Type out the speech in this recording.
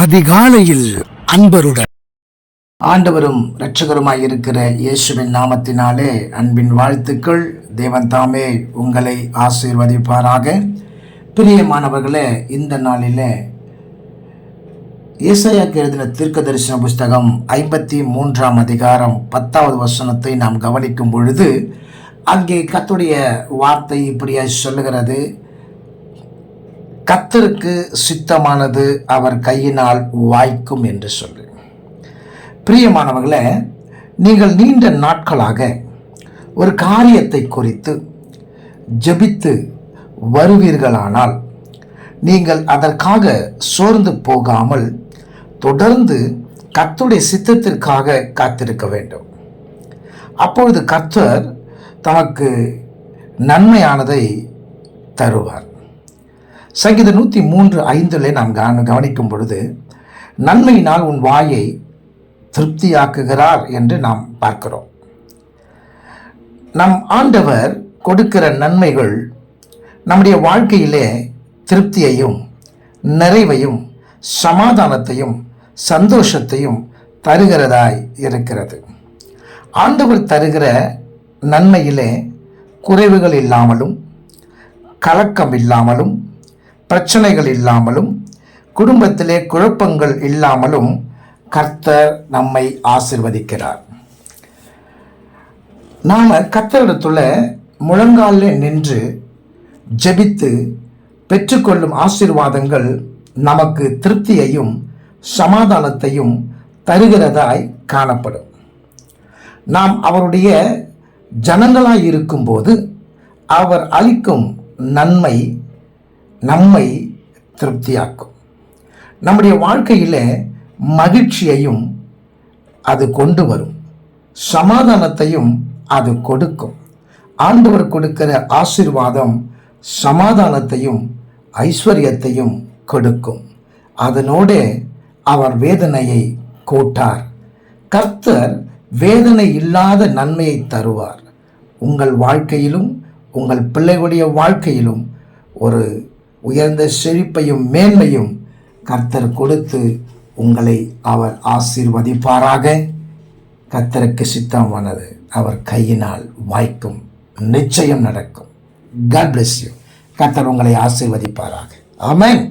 அதிகாலையில் அன்பருடன். ஆண்டவரும் இரட்சகருமாய் இருக்கிற இயேசுவின் நாமத்தினாலே அன்பின் வாழ்த்துக்கள். தேவன் தாமே உங்களை ஆசீர்வதிப்பாராக. பிரியமானவர்களே இந்த நாளிலே இயேசையா எழுதின தீர்க்க தரிசன புஸ்தகம் ஐம்பத்தி மூன்றாம் அதிகாரம் பத்தாவது வசனத்தை நாம் கவனிக்கும் பொழுது அங்கே கத்துடைய வார்த்தை இப்படியாய் சொல்லுகிறது. கத்தருக்கு சித்தமானது அவர் கையினால் வாய்க்கும் என்று சொல்லு. பிரியமானவர்களே நீங்கள் நீண்ட நாட்களாக ஒரு காரியத்தை குறித்து ஜெபித்து வருவீர்களானால் நீங்கள் அதற்காக சோர்ந்து போகாமல் தொடர்ந்து கத்துடைய சித்தத்திற்காக காத்திருக்க வேண்டும். அப்பொழுது கர்த்தர் தமக்கு நன்மையானதை தருவார். சங்கீத நூற்றி மூன்று ஐந்தில் நாம் கவனிக்கும் பொழுது நன்மையினால் உன் வாயை திருப்தியாக்குகிறார் என்று நாம் பார்க்கிறோம். நம் ஆண்டவர் கொடுக்கிற நன்மைகள் நம்முடைய வாழ்க்கையிலே திருப்தியையும் நிறைவையும் சமாதானத்தையும் சந்தோஷத்தையும் தருகிறதாய் இருக்கிறது. ஆண்டவர் தருகிற நன்மையிலே குறைவுகள் இல்லாமலும் கலக்கம் இல்லாமலும் பிரச்சனைகள் இல்லாமலும் குடும்பத்திலே குழப்பங்கள் இல்லாமலும் கர்த்தர் நம்மை ஆசிர்வதிக்கிறார். நாம் கர்த்தரிடத்துல முழங்காலில் நின்று ஜெபித்து பெற்றுக்கொள்ளும் ஆசீர்வாதங்கள் நமக்கு திருப்தியையும் சமாதானத்தையும் தருகிறதாய் காணப்படும். நாம் அவருடைய ஜனங்களாய் இருக்கும்போது அவர் அளிக்கும் நன்மை நம்மை திருப்தியாக்கும். நம்முடைய வாழ்க்கையில் மகிழ்ச்சியையும் அது கொண்டு வரும். சமாதானத்தையும் அது கொடுக்கும். ஆண்டவர் கொடுக்கிற ஆசீர்வாதம் சமாதானத்தையும் ஐஸ்வர்யத்தையும் கொடுக்கும். அதனோடு அவர் வேதனையை கூட்டார். கர்த்தர் வேதனை இல்லாத நன்மையை தருவார். உங்கள் வாழ்க்கையிலும் உங்கள் பிள்ளைகளுடைய வாழ்க்கையிலும் ஒரு உயர்ந்த செழிப்பையும் மேன்மையும் கர்த்தர் கொடுத்து உங்களை அவர் ஆசீர்வதிப்பாராக. கர்த்தருக்கு சித்தமானது. அவர் கையினால் வாய்க்கும் நிச்சயம் நடக்கும். காட் பிளஸ் யூ கர்த்தர் உங்களை ஆசீர்வதிப்பாராக. ஆமேன்